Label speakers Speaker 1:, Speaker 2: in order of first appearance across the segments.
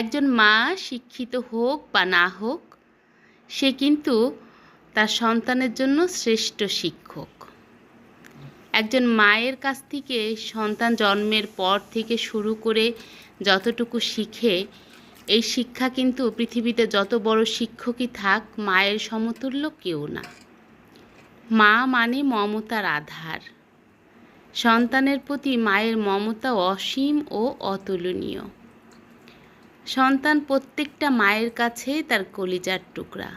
Speaker 1: একজন মা শিক্ষিত হোক বা না হোক, সে কিন্তু তার সন্তানের জন্য শ্রেষ্ঠ শিক্ষক। একজন মায়ের কাছ থেকে সন্তান জন্মের পর থেকে শুরু করে যতটুকু শিখে, এই শিক্ষা কিন্তু পৃথিবীতে যত বড় শিক্ষকই থাক, মায়ের সমতুল্য কেউ না। মা মানে মমতার আধার। সন্তানের প্রতি মায়ের মমতা অসীম ও অতুলনীয়। সন্তান প্রত্যেকটা মায়ের কাছে তার কলিজার টুকরা।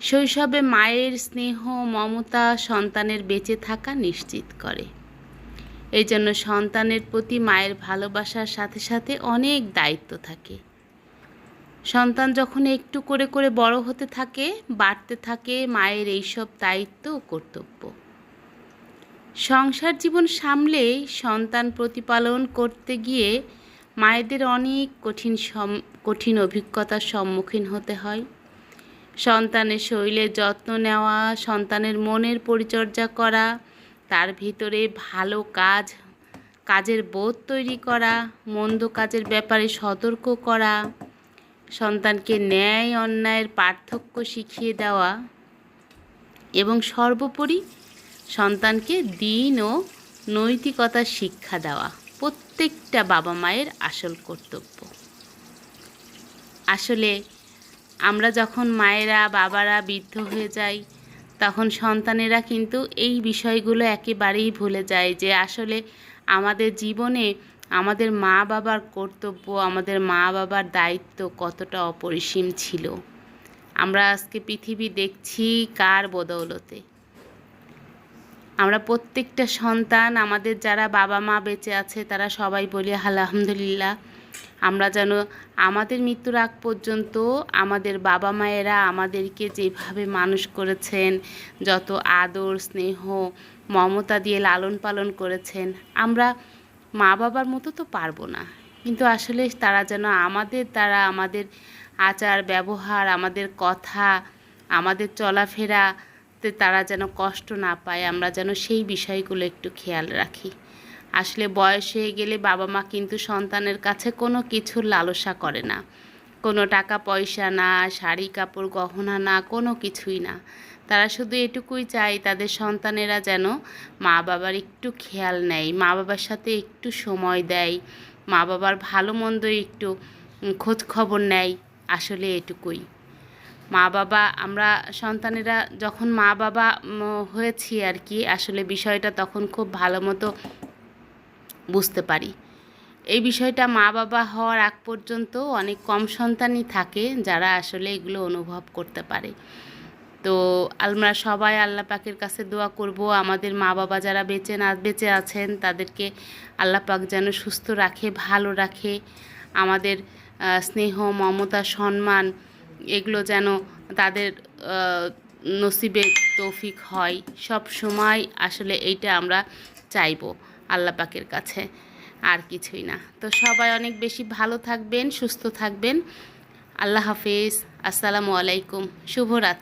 Speaker 1: শৈশবে মায়ের স্নেহ, মমতা সন্তানের বেঁচে থাকা নিশ্চিত করে। এই জন্য সন্তানের প্রতি মায়ের ভালোবাসার সাথে সাথে অনেক দায়িত্ব থাকে। সন্তান যখন একটু করে করে বড় হতে থাকে, বাড়তে থাকে, মায়ের এইসব দায়িত্ব ও কর্তব্য। সংসার জীবন সামলে সন্তান প্রতিপালন করতে গিয়ে মায়েদের অনেক কঠিন কঠিন অভিজ্ঞতার সম্মুখীন হতে হয়। সন্তানের শরীরের যত্ন নেওয়া, সন্তানের মনের পরিচর্যা করা, তার ভিতরে ভালো কাজ, কাজের বোধ তৈরি করা, মন্দ কাজের ব্যাপারে সতর্ক করা, সন্তানকে ন্যায় অন্যায়ের পার্থক্য শিখিয়ে দেওয়া এবং সর্বোপরি সন্তানকে দিন ও নৈতিকতার শিক্ষা দেওয়া। প্রত্যেকটা বাবা মায়ের আসল কর্তব্য। আসলে আমরা যখন মায়েরা, বাবারা বৃদ্ধ হয়ে যাই, তখন সন্তানেরা কিন্তু এই বিষয়গুলো একেবারেই ভুলে যায় যে আসলে আমাদের জীবনে আমাদের মা বাবার কর্তব্য, আমাদের মা বাবার দায়িত্ব কতটা অপরিসীম ছিল। আমরা আজকে পৃথিবী দেখছি কার বদৌলতে। আমরা প্রত্যেকটা সন্তান, আমাদের যারা বাবা মা বেঁচে আছে, তারা সবাই বলি, আলহামদুলিল্লাহ, আমরা যেন আমাদের মৃত্যুর আগ পর্যন্ত আমাদের বাবা মায়েরা আমাদেরকে যেভাবে মানুষ করেছেন, যত আদর, স্নেহ, মমতা দিয়ে লালন পালন করেছেন, আমরা মা বাবার মতো তো পারব না। কিন্তু আসলে তারা যেন আমাদের দ্বারা, আমাদের আচার, ব্যবহার, আমাদের কথা, আমাদের চলাফেরাতে তারা যেন কষ্ট না পায়, আমরা যেন সেই বিষয়গুলো একটু খেয়াল রাখি। আসলে বয়স হয়ে গেলে বাবা মা কিন্তু সন্তানের কাছে কোনো কিছুর লালসা করে না। কোনো টাকা পয়সা না, শাড়ি, কাপড়, গহনা না, কোনো কিছুই না। তারা শুধু এটুকুই চায় তাদের সন্তানেরা যেন মা বাবার একটু খেয়াল নেয় মা বাবার সাথে একটু সময় দেয় মা বাবার ভালো মন্দ একটু খোঁজ খবর নেয়। আসলে এটুকুই। মা বাবা, আমরা সন্তানেরা যখন মা বাবা হয়েছি আর কি, আসলে বিষয়টা তখন খুব ভালো মতো বুঝতে পারি। এই বিষয়টা মা বাবা হওয়ার আগ পর্যন্ত অনেক কম সন্তানই থাকে যারা আসলে এগুলো অনুভব করতে পারে। তো আমরা সবাই আল্লাহ পাকের কাছে দোয়া করব, আমাদের মা বাবা যারা বেঁচে না, বেঁচে আছেন, তাদেরকে আল্লাহ পাক যেন সুস্থ রাখে, ভালো রাখে। আমাদের স্নেহ, মমতা, সম্মান এগুলো যেন তাদের নসিবে তৌফিক হয়। সব সময় আসলে এইটা আমরা চাইব আল্লাহ পাকের কাছে, আর কিছুই না। তো সবাই অনেক বেশি ভালো থাকবেন, সুস্থ থাকবেন। আল্লাহ হাফেজ। আসসালামু আলাইকুম। শুভরাত্রি।